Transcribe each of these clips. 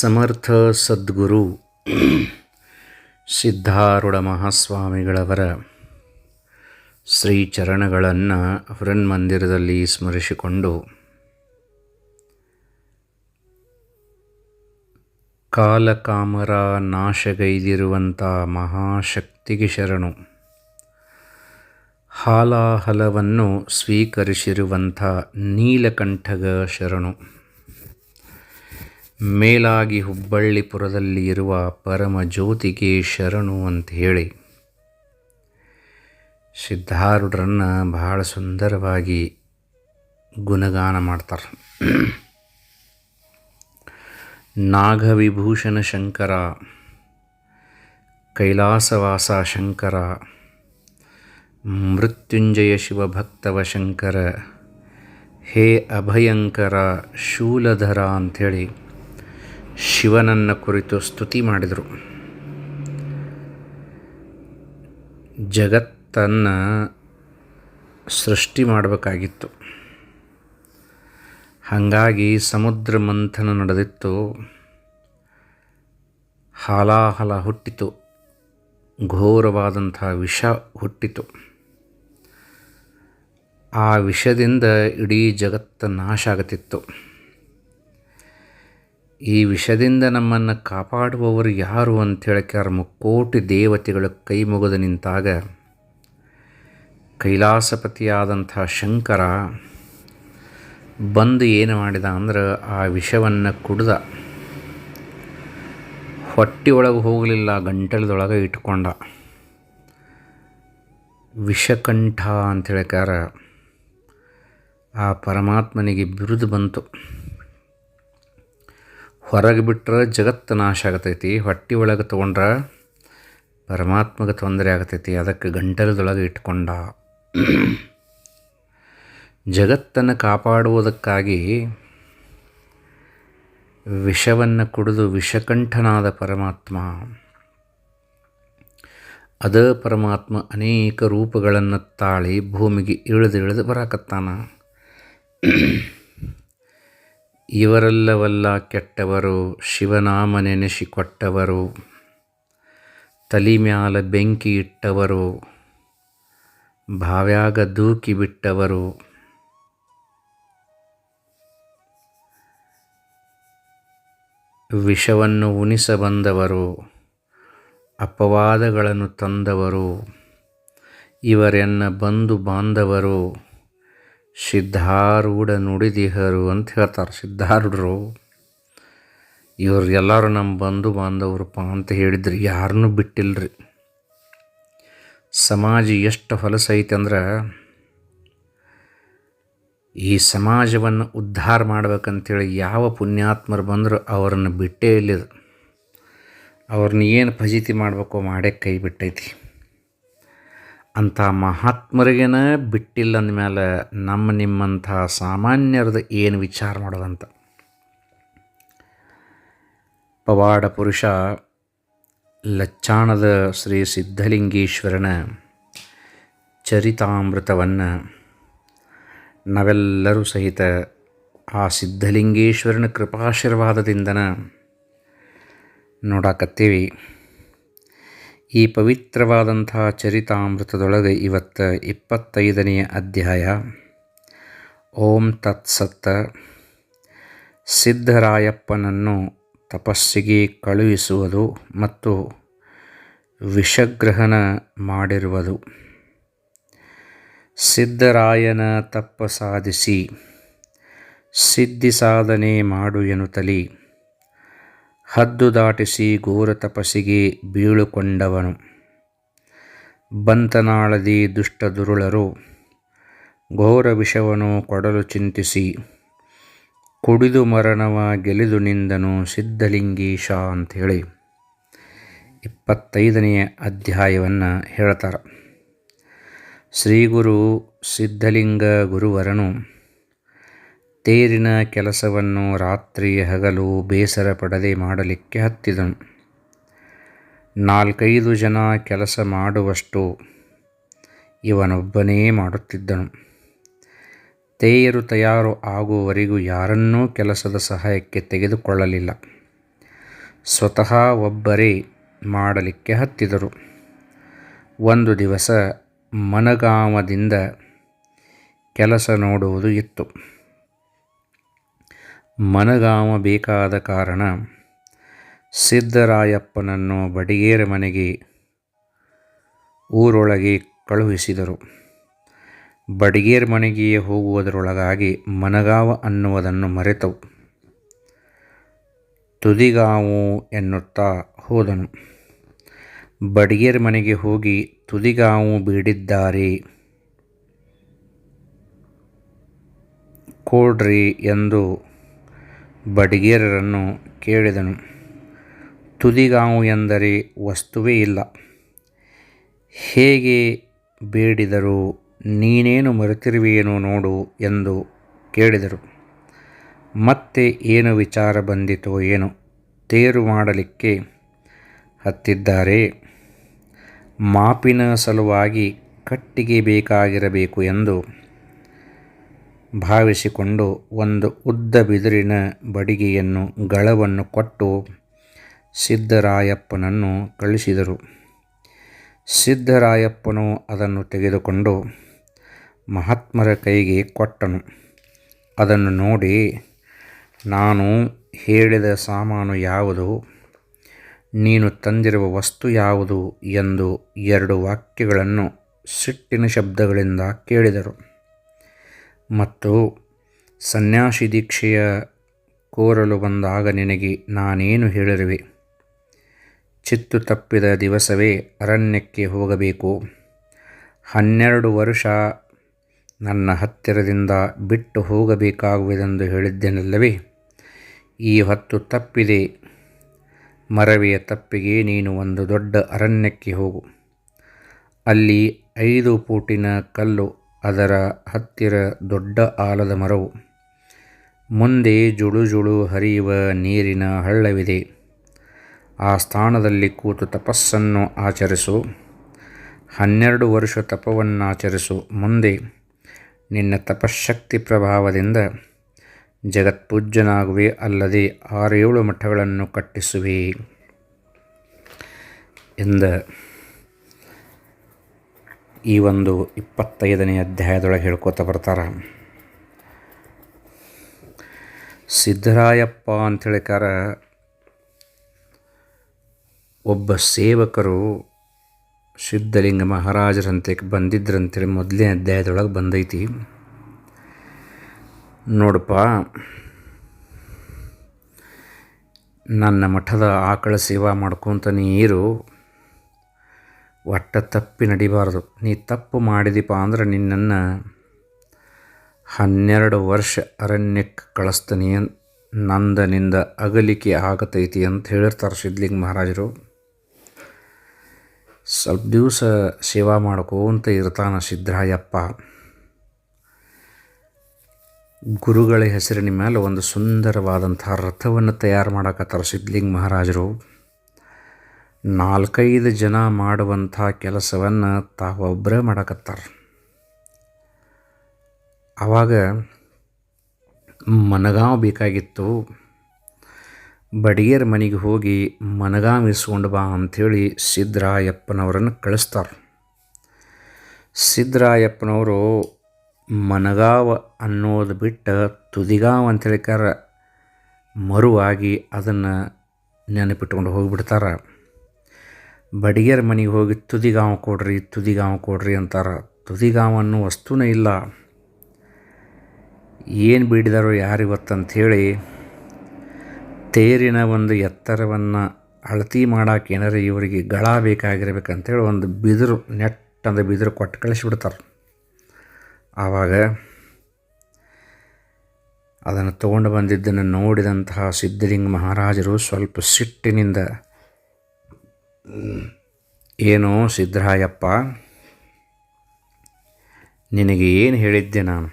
ಸಮರ್ಥ ಸದ್ಗುರು ಸಿದ್ಧಾರೂಢ ಮಹಾಸ್ವಾಮಿಗಳವರ ಶ್ರೀ ಚರಣಗಳನ್ನು ಹೃನ್ಮಂದಿರದಲ್ಲಿ ಸ್ಮರಿಸಿಕೊಂಡು ಕಾಲಕಾಮರ ನಾಶಗೈದಿರುವಂಥ ಮಹಾಶಕ್ತಿಗೆ ಶರಣು. ಹಾಲಾಹಲವನ್ನು ಸ್ವೀಕರಿಸಿರುವಂಥ ನೀಲಕಂಠಗ ಶರಣು. ಮೇಲಾಗಿ ಹುಬ್ಬಳ್ಳಿಪುರದಲ್ಲಿ ಇರುವ ಪರಮ ಜ್ಯೋತಿಗೆ ಶರಣು ಅಂತ ಹೇಳಿ. ಸಿದ್ಧಾರೂಢರನ್ನು ಬಹಳ ಸುಂದರವಾಗಿ ಗುಣಗಾನ ಮಾಡ್ತಾರೆ. ನಾಗವಿಭೂಷಣ ಶಂಕರ, ಕೈಲಾಸವಾಸ ಶಂಕರ, ಮೃತ್ಯುಂಜಯ ಶಿವಭಕ್ತವ ಶಂಕರ, ಹೇ ಅಭಯಂಕರ ಶೂಲಧರ ಅಂಥೇಳಿ ಶಿವನನ್ನು ಕುರಿತು ಸ್ತುತಿ ಮಾಡಿದರು. ಜಗತ್ತನ್ನು ಸೃಷ್ಟಿ ಮಾಡಬೇಕಾಗಿತ್ತು. ಹಾಗಾಗಿ ಸಮುದ್ರ ಮಂಥನ ನಡೆದಿತ್ತು. ಹಾಲಾಹಲ ಹುಟ್ಟಿತು. ಘೋರವಾದಂಥ ವಿಷ ಹುಟ್ಟಿತು. ಆ ವಿಷದಿಂದ ಇಡೀ ಜಗತ್ತು ನಾಶ ಆಗತಿತ್ತು. ಈ ವಿಷದಿಂದ ನಮ್ಮನ್ನು ಕಾಪಾಡುವವರು ಯಾರು ಅಂಥೇಳಕ್ಕೆ ಕೆಲ ಮುಕ್ಕೋಟಿ ದೇವತೆಗಳ ಕೈ ಮುಗಿದು ನಿಂತಾಗ ಕೈಲಾಸಪತಿಯಾದಂಥ ಶಂಕರ ಬಂದು ಏನು ಮಾಡಿದ ಅಂದ್ರೆ ಆ ವಿಷವನ್ನು ಕುಡ್ದ. ಹೊಟ್ಟೆ ಒಳಗೆ ಹೋಗಲಿಲ್ಲ, ಗಂಟಲದೊಳಗೆ ಇಟ್ಕೊಂಡ. ವಿಷಕಂಠ ಅಂಥೇಳಿಕಾರ ಆ ಪರಮಾತ್ಮನಿಗೆ ಬಿರುದು ಬಂತು. ಹೊರಗೆ ಬಿಟ್ಟರೆ ಜಗತ್ತು ನಾಶ ಆಗತೈತಿ, ಹೊಟ್ಟೆ ಒಳಗೆ ತೊಗೊಂಡ್ರೆ ಪರಮಾತ್ಮಗೆ ತೊಂದರೆ ಆಗತೈತಿ, ಅದಕ್ಕೆ ಗಂಟಲದೊಳಗೆ ಇಟ್ಕೊಂಡ. ಜಗತ್ತನ್ನು ಕಾಪಾಡುವುದಕ್ಕಾಗಿ ವಿಷವನ್ನು ಕುಡಿದು ವಿಷಕಂಠನಾದ ಪರಮಾತ್ಮ, ಅದ ಪರಮಾತ್ಮ ಅನೇಕ ರೂಪಗಳನ್ನು ತಾಳಿ ಭೂಮಿಗೆ ಇಳಿದು ಇಳಿದು ಬರಾಕತ್ತಾನ. ಇವರೆಲ್ಲವಲ್ಲ ಕೆಟ್ಟವರು ಶಿವನಾಮ ನೆನೆಸಿಕೊಟ್ಟವರು ತಲಿ ಮ್ಯಾಲ ಬೆಂಕಿ ಇಟ್ಟವರು ಭಾವ್ಯಾಗ ದೂಕಿ ಬಿಟ್ಟವರು ವಿಷವನ್ನು ಉಣಿಸ ಬಂದವರು ಅಪವಾದಗಳನ್ನು ತಂದವರು, ಇವರೆನ್ನ ಬಂದು ಬಾಂಧವರು. ಸಿದ್ಧಾರೂಢ ನುಡಿದಿಹರು ಅಂತ ಹೇಳ್ತಾರೆ, ಸಿದ್ಧಾರೂಢರು. ಇವ್ರು ಎಲ್ಲರೂ ನಮ್ಮ ಬಂಧು ಬಾಂಧವ್ರಪ್ಪ ಅಂತ ಹೇಳಿದ್ರಿ ಯಾರನ್ನೂ ಬಿಟ್ಟಿಲ್ಲರಿ ಸಮಾಜ ಎಷ್ಟು ಹೊಲಸೈತೆ ಅಂದ್ರೆ, ಈ ಸಮಾಜವನ್ನು ಉದ್ಧಾರ ಮಾಡ್ಬೇಕಂತೇಳಿ ಯಾವ ಪುಣ್ಯಾತ್ಮರು ಬಂದರೂ ಅವರನ್ನು ಬಿಟ್ಟೇ ಇಲ್ಲಿದು. ಅವ್ರನ್ನ ಏನು ಫಜೀತಿ ಮಾಡಬೇಕು ಮಾಡೇ ಕೈ ಬಿಟ್ಟೈತಿ. ಅಂಥ ಮಹಾತ್ಮರಿಗೇನ ಬಿಟ್ಟಿಲ್ಲ ಅಂದಮೇಲೆ ನಮ್ಮ ನಿಮ್ಮಂಥ ಸಾಮಾನ್ಯರದ ಏನು ವಿಚಾರ ಮಾಡೋದಂತ. ಪವಾಡ ಪುರುಷ ಲಚ್ಚಾಣದ ಶ್ರೀ ಸಿದ್ಧಲಿಂಗೇಶ್ವರನ ಚರಿತಾಮೃತವನ್ನು ನಾವೆಲ್ಲರೂ ಸಹಿತ ಆ ಸಿದ್ಧಲಿಂಗೇಶ್ವರನ ಕೃಪಾಶೀರ್ವಾದದಿಂದನ ನೋಡಾಕತ್ತೀವಿ. ಈ ಪವಿತ್ರವಾದಂತಹ ಚರಿತಾಮೃತದೊಳಗೆ ಇವತ್ತು ಇಪ್ಪತ್ತೈದನೆಯ ಅಧ್ಯಾಯ. ಓಂ ತತ್ಸತ್ತ ಸಿದ್ಧರಾಯಪ್ಪನನ್ನು ತಪಸ್ಸಿಗೆ ಕಳುಹಿಸುವುದು ಮತ್ತು ವಿಷಗ್ರಹಣ ಮಾಡಿರುವುದು. ಸಿದ್ಧರಾಯನ ತಪ್ಪ ಸಾಧಿಸಿ, ಸಿದ್ಧಿ ಸಾಧನೆ ಮಾಡು ಎನ್ನುತ್ತಲಿ ಹದ್ದು ದಾಟಿಸಿ ಘೋರ ತಪಸ್ಸಿಗೆ ಬೀಳುಕೊಂಡವನು. ಬಂತನಾಳದಿ ದುಷ್ಟ ದುರುಳರು, ಘೋರ ವಿಷವನು ಕೊಡಲು ಚಿಂತಿಸಿ, ಕುಡಿದು ಮರಣವ ಗೆಲಿದು ನಿಂದನು ಸಿದ್ಧಲಿಂಗೀಶ ಅಂಥೇಳಿ ಇಪ್ಪತ್ತೈದನೆಯ ಅಧ್ಯಾಯವನ್ನು ಹೇಳ್ತಾರೆ. ಶ್ರೀಗುರು ಸಿದ್ಧಲಿಂಗ ಗುರುವರನು ತೇರಿನ ಕೆಲಸವನ್ನು ರಾತ್ರಿ ಹಗಲು ಬೇಸರ ಪಡದೆ ಮಾಡಲಿಕ್ಕೆ ಹತ್ತಿದನು. ನಾಲ್ಕೈದು ಜನ ಕೆಲಸ ಮಾಡುವಷ್ಟು ಇವನೊಬ್ಬನೇ ಮಾಡುತ್ತಿದ್ದನು. ತೇಯರು ತಯಾರು ಆಗುವವರೆಗೂ ಯಾರನ್ನೂ ಕೆಲಸದ ಸಹಾಯಕ್ಕೆ ತೆಗೆದುಕೊಳ್ಳಲಿಲ್ಲ. ಸ್ವತಃ ಒಬ್ಬರೇ ಮಾಡಲಿಕ್ಕೆ ಹತ್ತಿದರು. ಒಂದು ದಿವಸ ಮನಗಾಮದಿಂದ ಕೆಲಸ ನೋಡುವುದು ಇತ್ತು. ಮನಗಾಮ ಬೇಕಾದ ಕಾರಣ ಸಿದ್ದರಾಯಪ್ಪನನ್ನು ಬಡಿಗೇರ ಮನೆಗೆ ಊರೊಳಗೆ ಕಳುಹಿಸಿದರು. ಬಡಿಗೇರ್ ಮನೆಗೆ ಹೋಗುವುದರೊಳಗಾಗಿ ಮನಗಾವ ಅನ್ನುವುದನ್ನು ಮರೆತವು. ತುದಿಗಾವು ಎನ್ನುತ್ತಾ ಹೋದನು. ಬಡಿಗೇರ್ ಮನೆಗೆ ಹೋಗಿ ತುದಿಗಾವು ಬೀಡಿದ್ದಾರೆ. ಕೊಡ್ರಿ ಎಂದು ಬಡಿಗೇರರನ್ನು ಕೇಳಿದನು. ತುದಿಗಾವು ಎಂದರೆ ವಸ್ತುವೇ ಇಲ್ಲ. ಹೇಗೆ ಬೇಡಿದರು ನೀನೇನು ಮರೆತಿರುವೆಯೇನೋ ನೋಡು ಎಂದು ಕೇಳಿದರು. ಮತ್ತೆ ಏನು ವಿಚಾರ ಬಂದಿತೋ ಏನು ತೇರು ಮಾಡಲಿಕ್ಕೆ ಹತ್ತಿದ್ದಾರೆ. ಮಾಪಿನ ಸಲುವಾಗಿ ಕಟ್ಟಿಗೆ ಬೇಕಾಗಿರಬೇಕು ಎಂದು ಭಾವಿಸಿಕೊಂಡು ಒಂದು ಉದ್ದ ಬಿದಿರಿನ ಬಡಿಗೆಯನ್ನು ಗಳವನ್ನು ಕೊಟ್ಟು ಸಿದ್ದರಾಯಪ್ಪನನ್ನು ಕಳಿಸಿದರು ಸಿದ್ದರಾಯಪ್ಪನು ಅದನ್ನು ತೆಗೆದುಕೊಂಡು ಮಹಾತ್ಮರ ಕೈಗೆ ಕೊಟ್ಟನು. ಅದನ್ನು ನೋಡಿ, ನಾನು ಹೇಳಿದ ಸಾಮಾನು ಯಾವುದು? ನೀನು ತಂದಿರುವ ವಸ್ತು ಯಾವುದು? ಎಂದು ಎರಡು ವಾಕ್ಯಗಳನ್ನು ಸಿಟ್ಟಿನ ಶಬ್ದಗಳಿಂದ ಕೇಳಿದರು. ಮತ್ತು ಸನ್ಯಾಸಿ ದೀಕ್ಷೆಯ ಕೋರಲು ಬಂದಾಗ ನಿನಗೆ ನಾನೇನು ಹೇಳಿರುವೆ? ಚಿತ್ತು ತಪ್ಪಿದ ದಿವಸವೇ ಅರಣ್ಯಕ್ಕೆ ಹೋಗಬೇಕು. ಹನ್ನೆರಡು ವರ್ಷ ನನ್ನ ಹತ್ತಿರದಿಂದ ಬಿಟ್ಟು ಹೋಗಬೇಕಾಗುವುದೆಂದು ಹೇಳಿದ್ದೇನಲ್ಲವೇ? ಈ ಹೊತ್ತು ತಪ್ಪಿದೆ. ಮರವೆಯ ತಪ್ಪಿಗೆ ನೀನು ಒಂದು ದೊಡ್ಡ ಅರಣ್ಯಕ್ಕೆ ಹೋಗು. ಅಲ್ಲಿ ಐದು ಪೂಟಿನ ಕಲ್ಲು ಅದರ ಹತ್ತಿರ ದೊಡ್ಡ ಆಲದ ಮರವು. ಮುಂದೆ ಜುಳುಜುಳು ಜುಳು ಹರಿಯುವ ನೀರಿನ ಹಳ್ಳವಿದೆ. ಆ ಸ್ಥಾನದಲ್ಲಿ ಕೂತು ತಪಸ್ಸನ್ನು ಆಚರಿಸು. ಹನ್ನೆರಡು ವರ್ಷ ತಪವನ್ನಾಚರಿಸು. ಮುಂದೆ ನಿನ್ನ ತಪಶಕ್ತಿ ಪ್ರಭಾವದಿಂದ ಜಗತ್ಪೂಜ್ಯನಾಗುವೆ ಅಲ್ಲದೆ ಆರೇಳು ಮಠಗಳನ್ನು ಕಟ್ಟಿಸುವೆ ಎಂದ. ಈ ಒಂದು ಇಪ್ಪತ್ತೈದನೇ ಅಧ್ಯಾಯದೊಳಗೆ ಹೇಳ್ಕೊತ ಬರ್ತಾರೆ. ಸಿದ್ದರಾಯಪ್ಪ ಅಂಥೇಳಿಕಾರ ಒಬ್ಬ ಸೇವಕರು ಸಿದ್ಧಲಿಂಗ ಮಹಾರಾಜರಂತೆ ಬಂದಿದ್ರಂತೇಳಿ ಮೊದಲನೇ ಅಧ್ಯಾಯದೊಳಗೆ ಬಂದೈತಿ. ನೋಡಪ್ಪ, ನನ್ನ ಮಠದ ಆಕಳ ಸೇವಾ ಮಾಡ್ಕೊತ ನೀರು ಒಟ್ಟ ತಪ್ಪಿ ನಡಿಬಾರ್ದು ನೀ ತಪ್ಪು ಮಾಡಿದೀಪ ಅಂದ್ರೆ ನಿನ್ನನ್ನು ಹನ್ನೆರಡು ವರ್ಷ ಅರಣ್ಯಕ್ಕೆ ಕಳಿಸ್ತೀನಿ ನಂದನಿಂದ ಅಗಲಿಕೆ ಆಗತೈತಿ ಅಂತ ಹೇಳಿರ್ತಾರೆ ಸಿದ್ಧಲಿಂಗ ಮಹಾರಾಜರು. ಸ್ವಲ್ಪ ದಿವಸ ಸೇವಾ ಮಾಡ್ಕೋಂತ ಇರ್ತಾನೆ ಸಿದ್ದರಾಯಪ್ಪ ಗುರುಗಳ ಹೆಸರಿನ ಮೇಲೆ ಒಂದು ಸುಂದರವಾದಂಥ ರಥವನ್ನು ತಯಾರು ಮಾಡಕತ್ತಾರೆ ಸಿದ್ಧಲಿಂಗ ಮಹಾರಾಜರು. ನಾಲ್ಕೈದು ಜನ ಮಾಡುವಂಥ ಕೆಲಸವನ್ನು ತಾವೊಬ್ಬರೇ ಮಾಡಕತ್ತಾರೆ. ಆವಾಗ ಮನಗಾವ್ ಬೇಕಾಗಿತ್ತು. ಬಡಿಗೆರ ಮನೆಗೆ ಹೋಗಿ ಮನಗಾವ್ ಇಸ್ಕೊಂಡು ಬಾ ಅಂಥೇಳಿ ಸಿದ್ದರಾಯಪ್ಪನವರನ್ನು ಕಳಿಸ್ತಾರೆ. ಸಿದ್ದರಾಯಪ್ಪನವರು ಮನಗಾವ ಅನ್ನೋದು ಬಿಟ್ಟು ತುದಿಗಾವ್ ಅಂತೇಳಿಕಾರ ಮರುವಾಗಿ ಅದನ್ನು ನೆನಪಿಟ್ಕೊಂಡು ಹೋಗಿಬಿಡ್ತಾರೆ. ಬಡಿಗೆರ ಮನೆಗೆ ಹೋಗಿ ತುದಿಗಾಂವ್ ಕೊಡ್ರಿ, ತುದಿಗಾಂವ ಕೊಡ್ರಿ ಅಂತಾರೆ. ತುದಿಗಾಂವ ಅನ್ನೋ ವಸ್ತುನೇ ಇಲ್ಲ. ಏನು ಬಿಡಿದಾರೋ ಯಾರಿವತ್ತಂಥೇಳಿ ತೇರಿನ ಒಂದು ಎತ್ತರವನ್ನು ಅಳತಿ ಮಾಡೋಕೆ ಏನಾರು ಇವರಿಗೆ ಗಳ ಬೇಕಾಗಿರ್ಬೇಕಂತೇಳಿ ಒಂದು ಬಿದಿರು ನೆಟ್ ಅಂದರೆ ಬಿದಿರು ಕೊಟ್ಟು ಕಳಿಸಿಬಿಡ್ತಾರೆ. ಆವಾಗ ಅದನ್ನು ತೊಗೊಂಡು ಬಂದಿದ್ದನ್ನು ನೋಡಿದಂತಹ ಸಿದ್ಧಲಿಂಗ ಮಹಾರಾಜರು ಸ್ವಲ್ಪ ಸಿಟ್ಟಿನಿಂದ ಏನೋ ಸಿದ್ಧರಾಯಪ್ಪ, ನಿನಗೆ ಏನು ಹೇಳಿದ್ದೆ ನಾನು?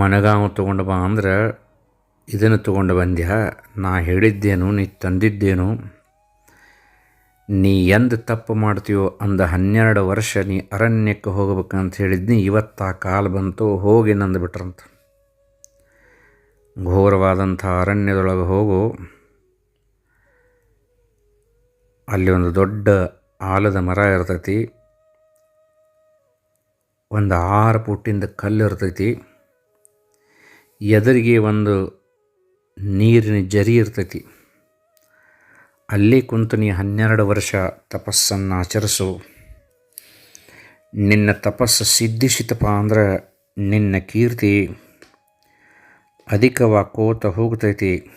ಮನಗಾವು ತೊಗೊಂಡು ಬಾ ಅಂದ್ರೆ ಇದನ್ನು ತೊಗೊಂಡು ಬಂದ್ಯಾ? ನಾ ಹೇಳಿದ್ದೇನು, ನೀ ತಂದಿದ್ದೇನು? ನೀ ಎಂದು ತಪ್ಪು ಮಾಡ್ತೀಯೋ ಅಂದ ಹನ್ನೆರಡು ವರ್ಷ ನೀ ಅರಣ್ಯಕ್ಕೆ ಹೋಗ್ಬೇಕಂತ ಹೇಳಿದ್ನಿ, ಇವತ್ತು ಆ ಕಾಲ ಬಂತು, ಹೋಗಿ ನಂದು ಬಿಟ್ರಂತ. ಘೋರವಾದಂಥ ಅರಣ್ಯದೊಳಗೆ ಹೋಗು. ಅಲ್ಲಿ ಒಂದು ದೊಡ್ಡ ಆಲದ ಮರ ಇರ್ತೈತಿ. ಒಂದು ಆರು ಪುಟ್ಟಿಂದ ಕಲ್ಲು ಇರ್ತೈತಿ. ಎದುರಿಗೆ ಒಂದು ನೀರಿನ ಜರಿ ಇರ್ತೈತಿ. ಅಲ್ಲಿ ಕುಂತು ನೀ ಹನ್ನೆರಡು ವರ್ಷ ತಪಸ್ಸನ್ನು ಆಚರಿಸು. ನಿನ್ನ ತಪಸ್ಸು ಸಿದ್ಧಿಸಿತಪ್ಪ ಅಂದ್ರೆ ನಿನ್ನ ಕೀರ್ತಿ ಅಧಿಕವಾಕೋತ ಹೋಗ್ತೈತಿ.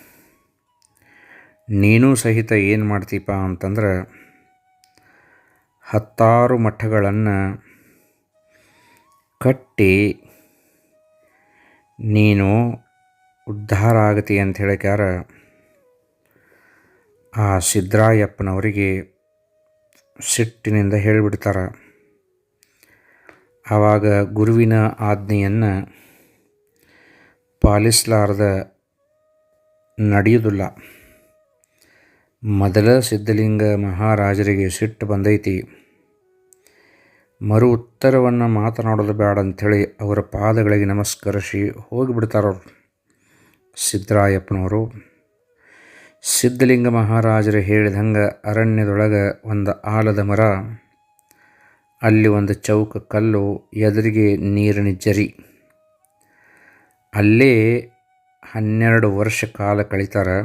ನೀನು ಸಹಿತ ಏನು ಮಾಡ್ತೀಪ ಅಂತಂದ್ರೆ, ಹತ್ತಾರು ಮಠಗಳನ್ನು ಕಟ್ಟಿ ನೀನು ಉದ್ಧಾರ ಆಗತಿ ಅಂತ ಹೇಳಿಕ್ಯಾರ. ಆ ಸಿದ್ದರಾಯಪ್ಪನವರಿಗೆ ಸಿಟ್ಟಿನಿಂದ ಹೇಳಿಬಿಡ್ತಾರೆ. ಆವಾಗ ಗುರುವಿನ ಆಜ್ಞೆಯನ್ನು ಪಾಲಿಸಲಾರ್ದ ನಡೆಯುವುದಿಲ್ಲ ಮೊದಲ ಸಿದ್ಧಲಿಂಗ ಮಹಾರಾಜರಿಗೆ ಸಿಟ್ಟು ಬಂದೈತಿ. ಮರು ಉತ್ತರವನ್ನು ಮಾತನಾಡೋದು ಬೇಡ ಅಂಥೇಳಿ ಅವರ ಪಾದಗಳಿಗೆ ನಮಸ್ಕರಿಸಿ ಹೋಗಿಬಿಡ್ತಾರವ್ರು. ಸಿದ್ದರಾಯಪ್ಪನವರು, ಸಿದ್ಧಲಿಂಗ ಮಹಾರಾಜರು ಹೇಳಿದಂಗೆ ಅರಣ್ಯದೊಳಗೆ ಒಂದು ಆಲದ ಮರ, ಅಲ್ಲಿ ಒಂದು ಚೌಕ ಕಲ್ಲು, ಎದುರಿಗೆ ನೀರಿನ ಜರಿ. ಅಲ್ಲೇ ಹನ್ನೆರಡು ವರ್ಷ ಕಾಲ ಕಳೀತಾರೆ.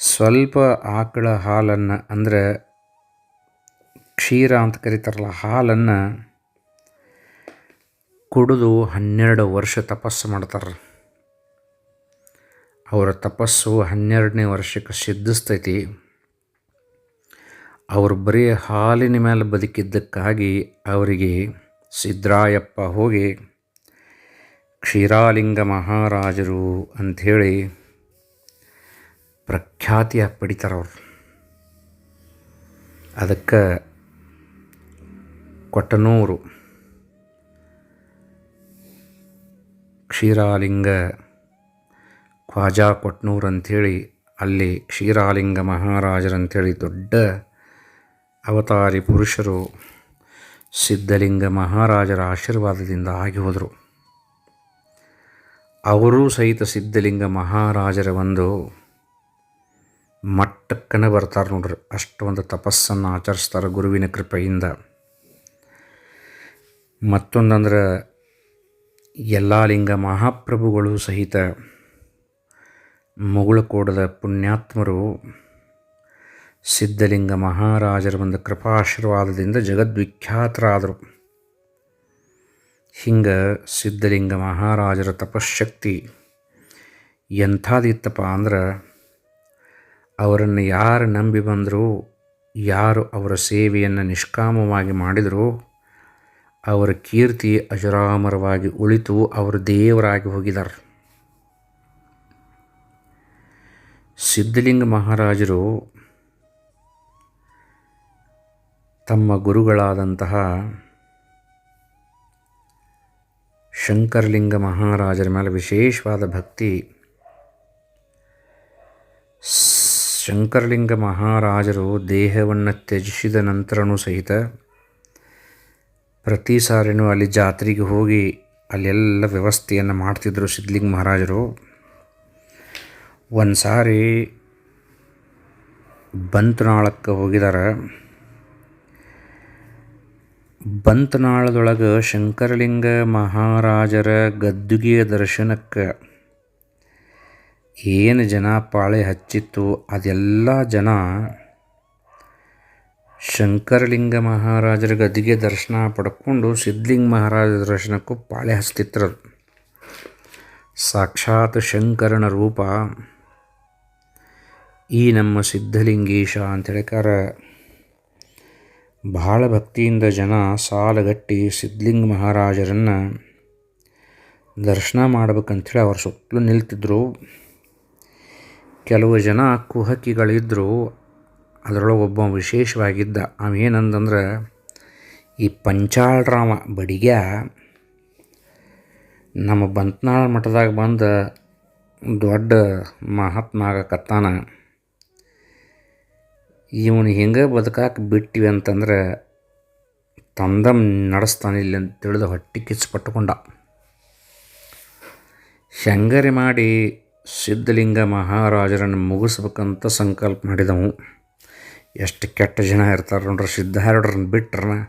ಸ್ವಲ್ಪ ಆಕಳ ಹಾಲನ್ನು ಅಂದರೆ ಕ್ಷೀರ ಅಂತ ಕರೀತಾರಲ್ಲ, ಹಾಲನ್ನು ಕುಡಿದು ಹನ್ನೆರಡು ವರ್ಷ ತಪಸ್ಸು ಮಾಡ್ತಾರೆ ಅವರ ತಪಸ್ಸು ಹನ್ನೆರಡನೇ ವರ್ಷಕ್ಕೆ ಸಿದ್ಧಿಸ್ತೈತಿ. ಅವರು ಬರೀ ಹಾಲಿನ ಮೇಲೆ ಬದುಕಿದ್ದಕ್ಕಾಗಿ ಅವರಿಗೆ ಸಿದ್ದರಾಯಪ್ಪ ಹೋಗಿ ಕ್ಷೀರಾಲಿಂಗ ಮಹಾರಾಜರು ಅಂಥೇಳಿ ಪ್ರಖ್ಯಾತಿಯಾಗಿ ಪಡಿತಾರೆ ಅವರು. ಅದಕ್ಕೆ ಕೊಟ್ಟನೂರು ಕ್ಷೀರಾಲಿಂಗ ಖ್ವಾಜಾ ಕೊಟ್ನೂರು ಅಂಥೇಳಿ ಅಲ್ಲಿ ಕ್ಷೀರಾಲಿಂಗ ಮಹಾರಾಜರಂಥೇಳಿ ದೊಡ್ಡ ಅವತಾರಿ ಪುರುಷರು ಸಿದ್ಧಲಿಂಗ ಮಹಾರಾಜರ ಆಶೀರ್ವಾದದಿಂದ ಆಗಿ ಹೋದರು. ಅವರೂ ಸಹಿತ ಸಿದ್ಧಲಿಂಗ ಮಹಾರಾಜರ ಒಂದು ಮಟ್ಟಕ್ಕನೇ ಬರ್ತಾರೆ ನೋಡ್ರಿ. ಅಷ್ಟು ಒಂದು ತಪಸ್ಸನ್ನು ಆಚರಿಸ್ತಾರೆ ಗುರುವಿನ ಕೃಪೆಯಿಂದ. ಮತ್ತೊಂದಂದ್ರೆ ಎಲ್ಲ ಲಿಂಗ ಮಹಾಪ್ರಭುಗಳು ಸಹಿತ ಮುಗುಳಕೋಡದ ಪುಣ್ಯಾತ್ಮರು ಸಿದ್ಧಲಿಂಗ ಮಹಾರಾಜರ ಒಂದು ಕೃಪಾಶೀರ್ವಾದದಿಂದ ಜಗದ್ವಿಖ್ಯಾತರಾದರು. ಹಿಂಗೆ ಸಿದ್ಧಲಿಂಗ ಮಹಾರಾಜರ ತಪಶಕ್ತಿ ಎಂಥದಿತ್ತಪ್ಪ ಅಂದ್ರೆ ಅವರನ್ನು ಯಾರು ನಂಬಿ ಬಂದರೂ, ಯಾರು ಅವರ ಸೇವೆಯನ್ನು ನಿಷ್ಕಾಮವಾಗಿ ಮಾಡಿದರೂ, ಅವರ ಕೀರ್ತಿ ಅಜರಾಮರವಾಗಿ ಉಳಿತು ಅವರು ದೇವರಾಗಿ ಹೋಗಿದ್ದಾರೆ ಸಿದ್ಧಲಿಂಗ ಮಹಾರಾಜರು ತಮ್ಮ ಗುರುಗಳಾದಂತಹ ಶಂಕರಲಿಂಗ ಮಹಾರಾಜರ ಮೇಲೆ ವಿಶೇಷವಾದ ಭಕ್ತಿ. ಶಂಕರಲಿಂಗ ಮಹಾರಾಜರು ದೇಹವನ್ನು ತ್ಯಜಿಸಿದ ನಂತರನೂ ಸಹಿತ ಪ್ರತಿ ಸಾರಿನೂ ಅಲ್ಲಿ ಜಾತ್ರೆಗೆ ಹೋಗಿ ಅಲ್ಲೆಲ್ಲ ವ್ಯವಸ್ಥೆಯನ್ನು ಮಾಡ್ತಿದ್ದರು ಸಿದ್ಧಲಿಂಗ ಮಹಾರಾಜರು. ಒಂದು ಸಾರಿ ಬಂತನಾಳಕ್ಕೆ ಹೋಗಿದ್ದಾರೆ ಬಂತನಾಳದೊಳಗೆ ಶಂಕರಲಿಂಗ ಮಹಾರಾಜರ ಗದ್ದುಗೆಯ ದರ್ಶನಕ್ಕೆ ಏನು ಜನ ಪಾಳೆ ಹಚ್ಚಿತ್ತು ಅದೆಲ್ಲ ಜನ ಶಂಕರಲಿಂಗ ಮಹಾರಾಜರ ಗದ್ದುಗೆ ದರ್ಶನ ಪಡ್ಕೊಂಡು ಸಿದ್ಧಲಿಂಗ ಮಹಾರಾಜ ದರ್ಶನಕ್ಕೂ ಪಾಳೆ ಹಚ್ತಿದ್ರು. ಸಾಕ್ಷಾತ್ ಶಂಕರನ ರೂಪ ಈ ನಮ್ಮ ಸಿದ್ಧಲಿಂಗೇಶ ಅಂತ ಭಾಳ ಭಕ್ತಿಯಿಂದ ಜನ ಸಾಲಗಟ್ಟಿ ಸಿದ್ಧಲಿಂಗ ಮಹಾರಾಜರನ್ನು ದರ್ಶನ ಮಾಡ್ಬೇಕಂಥೇಳಿ ಅವ್ರ ಸುತ್ತಲೂ ನಿಲ್ತಿದ್ರು. ಕೆಲವು ಜನ ಕುಹಕಿಗಳಿದ್ದರು ಅದರೊಳಗೆ ಒಬ್ಬ ವಿಶೇಷವಾಗಿದ್ದ. ಅವೇನಂದಂದ್ರೆ ಈ ಪಂಚಾಳರಾಮ ಬಡಿಗ್ಯ ನಮ್ಮ ಬಂತ್ನಾಳ ಮಠದಾಗ ಬಂದು ದೊಡ್ಡ ಮಹಾತ್ಮ ಆಗಕತ್ತಾನ ಇವನು ಹಿಂಗೆ ಬದುಕಾಕೆ ಬಿಟ್ಟಿವಿ ಅಂತಂದ್ರೆ ತಂದಮ್ ನಡೆಸ್ತಾನಿಲ್ಲ ಅಂತ ತಿಳಿದು ಹೊಟ್ಟೆ ಕಿಚ್ಚಪಟ್ಟುಕೊಂಡ ಶಂಗರಿ ಮಾಡಿ ಸಿದ್ಧಲಿಂಗ ಮಹಾರಾಜರನ್ನು ಮುಗಿಸ್ಬೇಕಂತ ಸಂಕಲ್ಪ ಮಾಡಿದವು. ಎಷ್ಟು ಕೆಟ್ಟ ಜನ ಇರ್ತಾರೆ ನೋಡ್ರಿ ಸಿದ್ಧಾರೂಢರನ್ನ ಬಿಟ್ರನ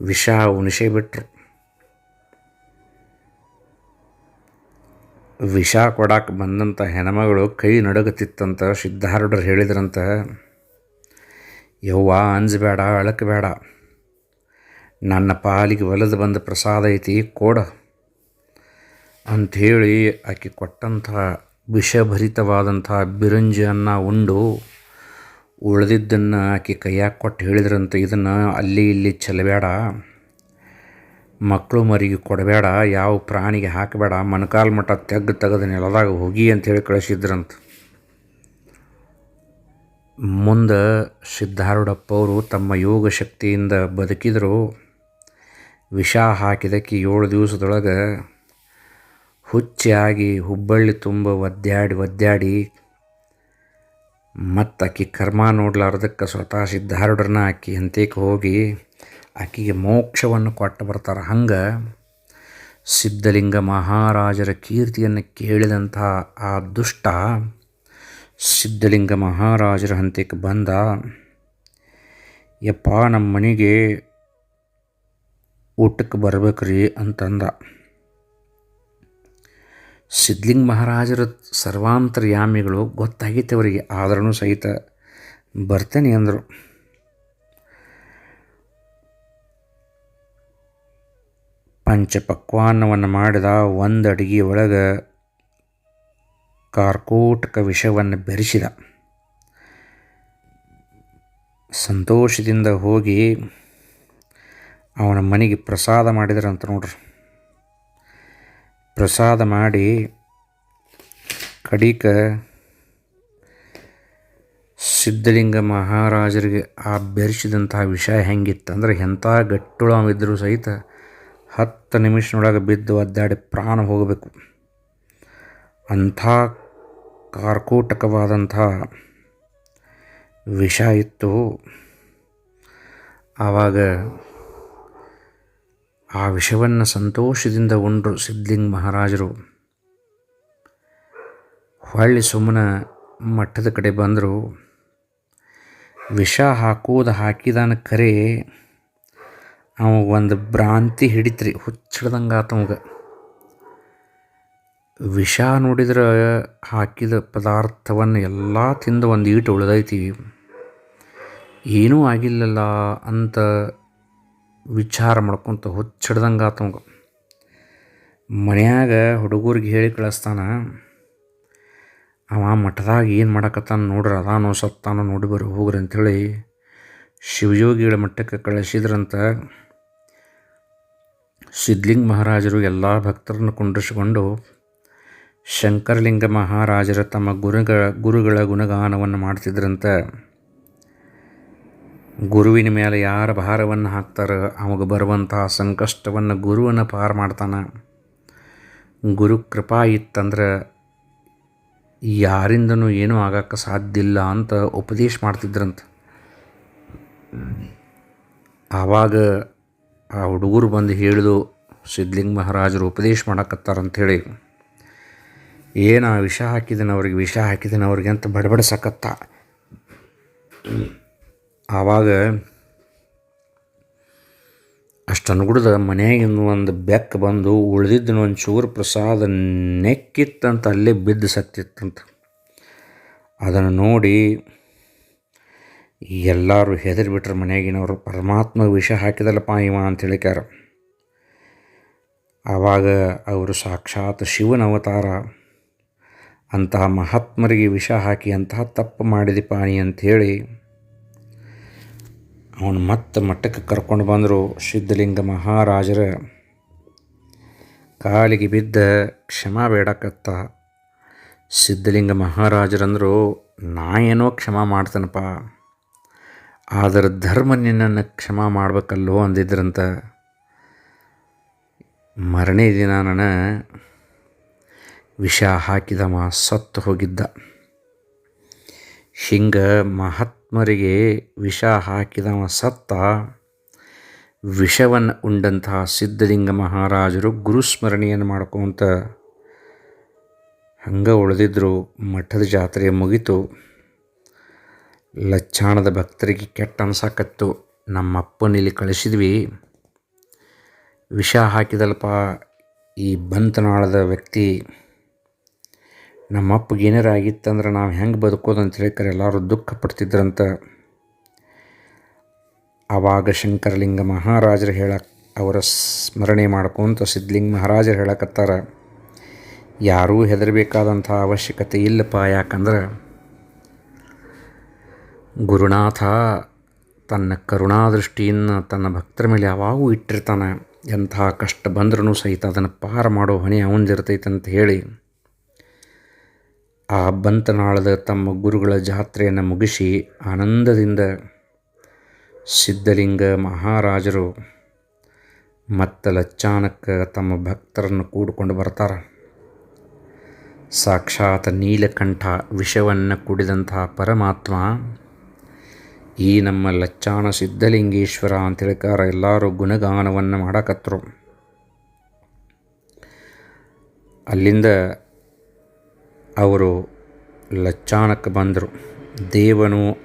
ವಿಷ, ಉಣಿಸೇ ಬಿಟ್ರು. ವಿಷ ಕೊಡಕ್ಕೆ ಬಂದಂಥ ಹೆಣ್ಮಗಳು ಕೈ ನಡಗತಿತ್ತಂತ ಸಿದ್ಧಾರೂಢರು ಹೇಳಿದ್ರಂತ ಯವ್ವ ಅಂಜಬೇಡ, ಅಳಕಬೇಡ. ನನ್ನ ಪಾಲಿಗೆ ಒಲೆದು ಬಂದ ಪ್ರಸಾದ ಐತಿ, ಕೊಡ. ಅಂಥೇಳಿ ಆಕೆ ಕೊಟ್ಟಂಥ ವಿಷಭರಿತವಾದಂಥ ಬಿರಂಜಿಯನ್ನು ಉಂಡು ಉಳಿದಿದ್ದನ್ನು ಆಕೆ ಕೈಯಾಗ ಕೊಟ್ಟು ಹೇಳಿದ್ರಂತ, ಇದನ್ನು ಅಲ್ಲಿ ಇಲ್ಲಿ ಚೆಲ್ಲಬೇಡ. ಮಕ್ಕಳು ಮರಿಗೆ ಕೊಡಬೇಡ, ಯಾವ ಪ್ರಾಣಿಗೆ ಹಾಕಬೇಡ ಮೊಣಕಾಲು ಮಠ ತೆಗ್ದು ತೆಗೆದು ನೆಲದಾಗ ಹೋಗಿ ಅಂಥೇಳಿ ಕಳಿಸಿದ್ರಂತ. ಮುಂದೆ ಸಿದ್ಧಾರೂಢಪ್ಪವರು ತಮ್ಮ ಯೋಗ ಶಕ್ತಿಯಿಂದ ಬದುಕಿದರು. ವಿಷ ಹಾಕಿದಕ್ಕೆ ಏಳು ದಿವಸದೊಳಗೆ ಹುಚ್ಚಿಯಾಗಿ ಹುಬ್ಬಳ್ಳಿ ತುಂಬ ಒದ್ದಾಡಿ ಒದ್ದಾಡಿ ಮತ್ತು ಆಕಿ ಕರ್ಮ ನೋಡ್ಲಾರ್ದಕ್ಕೆ ಸ್ವತಃ ಸಿದ್ಧಾರೂಢರನ್ನ ಆಕಿ ಹಂತಕ್ಕೆ ಹೋಗಿ ಆಕಿಗೆ ಮೋಕ್ಷವನ್ನು ಕೊಟ್ಟು ಬರ್ತಾರೆ. ಹಂಗೆ ಸಿದ್ಧಲಿಂಗ ಮಹಾರಾಜರ ಕೀರ್ತಿಯನ್ನು ಕೇಳಿದಂತಹ ಆ ದುಷ್ಟ ಸಿದ್ಧಲಿಂಗ ಮಹಾರಾಜರ ಹಂತಕ್ಕೆ ಬಂದ. ಯಪ್ಪ, ನಮ್ಮ ಮನೆಗೆ ಊಟಕ್ಕೆ ಬರ್ಬೇಕ್ರಿ ಅಂತಂದ. ಸಿದ್ಧಲಿಂಗ ಮಹಾರಾಜರ ಸರ್ವಾಂತರ್ಯಾಮಿಗಳು ಗೊತ್ತಾಗಿತ್ತು ಅವರಿಗೆ ಆದ್ರೂ ಸಹಿತ ಬರ್ತೇನೆ ಅಂದರು. ಪಂಚಪಕ್ವಾನ್ನವನ್ನು ಮಾಡಿದ ಒಂದು ಅಡುಗೆ ಒಳಗೆ ಕಾರ್ಕೋಟಕ ವಿಷವನ್ನು ಬೆರೆಸಿದ. ಸಂತೋಷದಿಂದ ಹೋಗಿ ಅವನ ಮನೆಗೆ ಪ್ರಸಾದ ಮಾಡಿದ್ರಂತ ನೋಡ್ರಿ. ಪ್ರಸಾದ ಮಾಡಿ ಕಡಿಕ ಸಿದ್ಧಲಿಂಗ ಮಹಾರಾಜರಿಗೆ ಆ ಬೆರೆಸಿದಂತಹ ವಿಷಯ ಹೆಂಗಿತ್ತಂದ್ರೆ ಎಂಥ ಗಟ್ಟುಳವಿದ್ದರೂ ಸಹಿತ ಹತ್ತು ನಿಮಿಷನೊಳಗೆ ಬಿದ್ದು ಒದ್ದಾಡಿ ಪ್ರಾಣ ಹೋಗಬೇಕು. ಅಂಥ ಕಾರ್ಕೋಟಕವಾದಂಥ ವಿಷ ಇತ್ತು. ಆವಾಗ ಆ ವಿಷವನ್ನು ಸಂತೋಷದಿಂದ ಉಂಡ್ರು ಸಿದ್ಲಿಂಗ್ ಮಹಾರಾಜರು. ಹೊಳ್ಳಿ ಸುಮ್ಮನೆ ಮಠದ ಕಡೆ ಬಂದರು. ವಿಷ ಹಾಕೋದು ಹಾಕಿದಾನ ಕರೆ ಅವ ಒಂದು ಭ್ರಾಂತಿ ಹಿಡಿತ್ರಿ ಹುಚ್ಚಿಡ್ದಂಗೆ ಆತವಾಗ ವಿಷ ನೋಡಿದ್ರೆ ಹಾಕಿದ ಪದಾರ್ಥವನ್ನು ಎಲ್ಲ ತಿಂದು ಒಂದು ಈಟು ಉಳಿದೈತಿ. ಏನೂ ಆಗಿಲ್ಲಲ್ಲ ಅಂತ ವಿಚಾರ ಮಾಡ್ಕೊತ ಹುಚ್ಚಿಡ್ದಂಗೆ ಆತವಂಗ ಮನ್ಯಾಗ ಹುಡುಗರಿಗೆ ಹೇಳಿ ಕಳಿಸ್ತಾನ, ಅವ ಮಠದಾಗ ಏನು ಮಾಡಕತ್ತಾನ ನೋಡ್ರಿ, ಅದಾನೋ ಸತ್ತಾನೋ ನೋಡಿ ಬರ್ರಿ, ಹೋಗ್ರಿ ಅಂಥೇಳಿ ಶಿವಯೋಗಿಗಳ ಮಠಕ್ಕೆ ಕಳಿಸಿದ್ರಂತ ಸಿದ್ಧಲಿಂಗ ಮಹಾರಾಜರು ಎಲ್ಲ ಭಕ್ತರನ್ನು ಕುಂಡ್ರಿಸಿಕೊಂಡು ಶಂಕರಲಿಂಗ ಮಹಾರಾಜರ ತಮ್ಮ ಗುರುಗಳ ಗುರುಗಳ ಗುಣಗಾನವನ್ನು ಮಾಡ್ತಿದ್ರಂತ. ಗುರುವಿನ ಮೇಲೆ ಯಾರ ಭಾರವನ್ನು ಹಾಕ್ತಾರೋ ಅವಾಗ ಬರುವಂತಹ ಸಂಕಷ್ಟವನ್ನು ಗುರುವನ್ನು ಪಾರ ಮಾಡ್ತಾನೆ. ಗುರು ಕೃಪಾ ಇತ್ತಂದ್ರೆ ಯಾರಿಂದನೂ ಏನೂ ಆಗಕ್ಕೆ ಸಾಧ್ಯ ಇಲ್ಲ ಅಂತ ಉಪದೇಶ ಮಾಡ್ತಿದ್ರಂತ. ಆವಾಗ ಆ ಹುಡುಗರು ಬಂದು ಹೇಳಿದು ಸಿದ್ಧಲಿಂಗ ಮಹಾರಾಜರು ಉಪದೇಶ ಮಾಡಕತ್ತಾರಂಥೇಳಿ ಏನು ವಿಷ ಹಾಕಿದ್ದೀನಿ ಅವ್ರಿಗೆ, ವಿಷ ಹಾಕಿದ್ದೀನಿ ಅವ್ರಿಗೆ ಅಂತ ಬಡಬಡಿಸಕತ್ತ. ಆವಾಗ ಅಷ್ಟು ಅನುಗುಡ್ದ ಮನೆಯಾಗಿಂದ ಒಂದು ಬೆಕ್ಕ ಬಂದು ಉಳಿದಿದ್ದನ ಒಂದು ಚೂರು ಪ್ರಸಾದ ನೆಕ್ಕಿತ್ತಂತ ಅಲ್ಲೇ ಬಿದ್ದು ಸತ್ತಿತ್ತಂತ. ಅದನ್ನು ನೋಡಿ ಎಲ್ಲರೂ ಹೆದರಿಬಿಟ್ರೆ ಮನೆಯಾಗಿನವರು ಪರಮಾತ್ಮ ವಿಷ ಹಾಕಿದಲ್ಲಪ್ಪ ಇವ ಅಂತ ಹೇಳಿಕ್ಯಾರ. ಆವಾಗ ಅವರು ಸಾಕ್ಷಾತ್ ಶಿವನ ಅವತಾರ. ಅಂತಹ ಮಹಾತ್ಮರಿಗೆ ವಿಷ ಹಾಕಿ ಅಂತಹ ತಪ್ಪು ಮಾಡಿದಿ ಪಾಣಿ ಅಂಥೇಳಿ ಅವನು ಮತ್ತೆ ಮಟ್ಟಕ್ಕೆ ಕರ್ಕೊಂಡು ಬಂದರು ಸಿದ್ಧಲಿಂಗ ಮಹಾರಾಜರ. ಕಾಲಿಗೆ ಬಿದ್ದ ಕ್ಷಮಾ ಬೇಡಕತ್ತ. ಸಿದ್ಧಲಿಂಗ ಮಹಾರಾಜರಂದರು, ನಾ ಏನೋ ಕ್ಷಮಾ ಮಾಡ್ತಾನಪ್ಪ, ಆದರೆ ಧರ್ಮ ನಿನ್ನನ್ನು ಕ್ಷಮಾ ಮಾಡಬೇಕಲ್ಲೋ ಅಂದಿದ್ರಂತ. ಮರನೇ ದಿನ ನನ್ನ ವಿಷ ಹಾಕಿದವ ಸತ್ತು ಹೋಗಿದ್ದ. ಹಿಂಗೆ ಮಹಾತ್ಮರಿಗೆ ವಿಷ ಹಾಕಿದವ ಸತ್ತ. ವಿಷವನ್ನು ಉಂಡಂತಹ ಸಿದ್ಧಲಿಂಗ ಮಹಾರಾಜರು ಗುರುಸ್ಮರಣೆಯನ್ನು ಮಾಡ್ಕೊತ ಹಂಗೆ ಉಳಿದಿದ್ದರು ಮಠದ ಜಾತ್ರೆ ಮುಗಿತು. ಲಚ್ಚಾಣದ ಭಕ್ತರಿಗೆ ಕೆಟ್ಟ ಅನ್ಸಾಕತ್ತು. ನಮ್ಮ ಅಪ್ಪನ ಇಲ್ಲಿ ಕಳಿಸಿದ್ವಿ. ವಿಷ ಹಾಕಿದಲ್ಪ ಈ ಬಂತನಾಳದ ವ್ಯಕ್ತಿ ನಮ್ಮ ಅಪ್ಪಗೆ ಏನಾರ ಆಗಿತ್ತಂದ್ರೆ ನಾವು ಹೆಂಗೆ ಬದುಕೋದು ಅಂತ ಕರೆ ಎಲ್ಲರೂ ದುಃಖ ಪಡ್ತಿದ್ರಂತ. ಆವಾಗ ಶಂಕರಲಿಂಗ ಮಹಾರಾಜರು ಹೇಳಕ್ಕೆ ಅವರ ಸ್ಮರಣೆ ಮಾಡ್ಕೊಂತ ಸಿದ್ಧಲಿಂಗ ಮಹಾರಾಜರು ಹೇಳಕತ್ತಾರ, ಯಾರೂ ಹೆದರಬೇಕಾದಂಥ ಅವಶ್ಯಕತೆ ಇಲ್ಲಪ್ಪ. ಯಾಕಂದ್ರೆ ಗುರುನಾಥ ತನ್ನ ಕರುಣಾದೃಷ್ಟಿಯನ್ನು ತನ್ನ ಭಕ್ತರ ಮೇಲೆ ಯಾವಾಗೂ ಇಟ್ಟಿರ್ತಾನೆ. ಎಂಥ ಕಷ್ಟ ಬಂದ್ರೂ ಸಹಿತ ಅದನ್ನು ಪಾರ ಮಾಡೋ ಹೊಣೆ ಅವಂದಿರ್ತೈತೆ ಅಂತ ಹೇಳಿ ಆ ಬಂತನಾಳದ ತಮ್ಮ ಗುರುಗಳ ಜಾತ್ರೆಯನ್ನು ಮುಗಿಸಿ ಆನಂದದಿಂದ ಸಿದ್ಧಲಿಂಗ ಮಹಾರಾಜರು ಮತ್ತು ಲಚ್ಚಾನಕ್ಕೆ ತಮ್ಮ ಭಕ್ತರನ್ನು ಕೂಡಿಕೊಂಡು ಬರ್ತಾರೆ. ಸಾಕ್ಷಾತ್ ನೀಲಕಂಠ ವಿಷವನ್ನು ಕುಡಿದಂತಹ ಪರಮಾತ್ಮ, ಈ ನಮ್ಮ ಲಚ್ಚಾಣ ಸಿದ್ಧಲಿಂಗೇಶ್ವರ ಅಂತ ಹೇಳ್ಕಾರ ಎಲ್ಲರೂ ಗುಣಗಾನವನ್ನು ಮಾಡಕತ್ತರು ಅಲ್ಲಿಂದ ಅವರು ಲಚ್ಚಾಣಕ್ಕೆ ಬಂದರು. ದೇವನು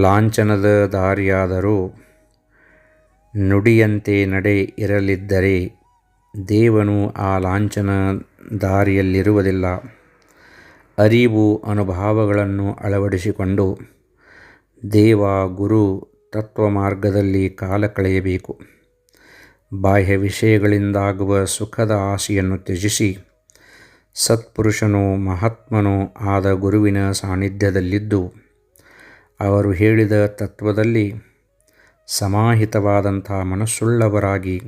ಲಾಂಛನದ ದಾರಿಯಾದರೂ ನುಡಿಯಂತೆ ನಡೆ ಇರಲಿದ್ದರೆ ದೇವನು ಆ ಲಾಂಛನ ದಾರಿಯಲ್ಲಿರುವುದಿಲ್ಲ. ಅರಿವು ಅನುಭಾವಗಳನ್ನು ಅಳವಡಿಸಿಕೊಂಡು ದೇವ ಗುರು ತತ್ವ ಮಾರ್ಗದಲ್ಲಿ ಕಾಲ ಕಳೆಯಬೇಕು. ಬಾಹ್ಯ ವಿಷಯಗಳಿಂದಾಗುವ ಸುಖದ ಆಸೆಯನ್ನು ತ್ಯಜಿಸಿ ಸತ್ಪುರುಷನು ಮಹಾತ್ಮನೋ ಆದ ಗುರುವಿನ ಸಾನ್ನಿಧ್ಯದಲ್ಲಿದ್ದು, ಅವರು ಹೇಳಿದ ತತ್ವದಲ್ಲಿ ಸಮಾಹಿತವಾದಂಥ ಮನಸ್ಸುಳ್ಳವರಾಗಿ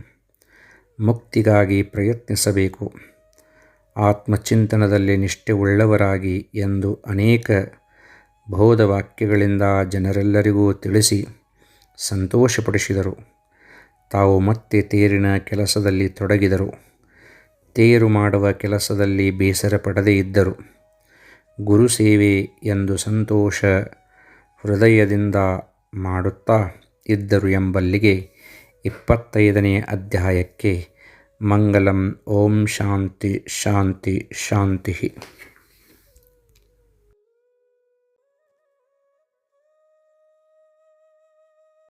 ಮುಕ್ತಿಗಾಗಿ ಪ್ರಯತ್ನಿಸಬೇಕು. ಆತ್ಮಚಿಂತನದಲ್ಲಿ ನಿಷ್ಠೆಯುಳ್ಳವರಾಗಿ ಎಂದು ಅನೇಕ ಬೋಧವಾಕ್ಯಗಳಿಂದ ಜನರೆಲ್ಲರಿಗೂ ತಿಳಿಸಿ ಸಂತೋಷಪಡಿಸಿದರು. ತಾವು ಮತ್ತೆ ತೇರಿನ ಕೆಲಸದಲ್ಲಿ ತೊಡಗಿದರು. ತೇರು ಮಾಡುವ ಕೆಲಸದಲ್ಲಿ ಬೇಸರ ಪಡದೇ ಇದ್ದರು. ಗುರು ಸೇವೆ ಎಂದು ಸಂತೋಷ ಹೃದಯದಿಂದ ಮಾಡುತ್ತಾ ಇದ್ದರು ಎಂಬಲ್ಲಿಗೆ ಇಪ್ಪತ್ತೈದನೇ ಅಧ್ಯಾಯಕ್ಕೆ ಮಂಗಲಂ, ಓಂ ಶಾಂತಿ ಶಾಂತಿ ಶಾಂತಿ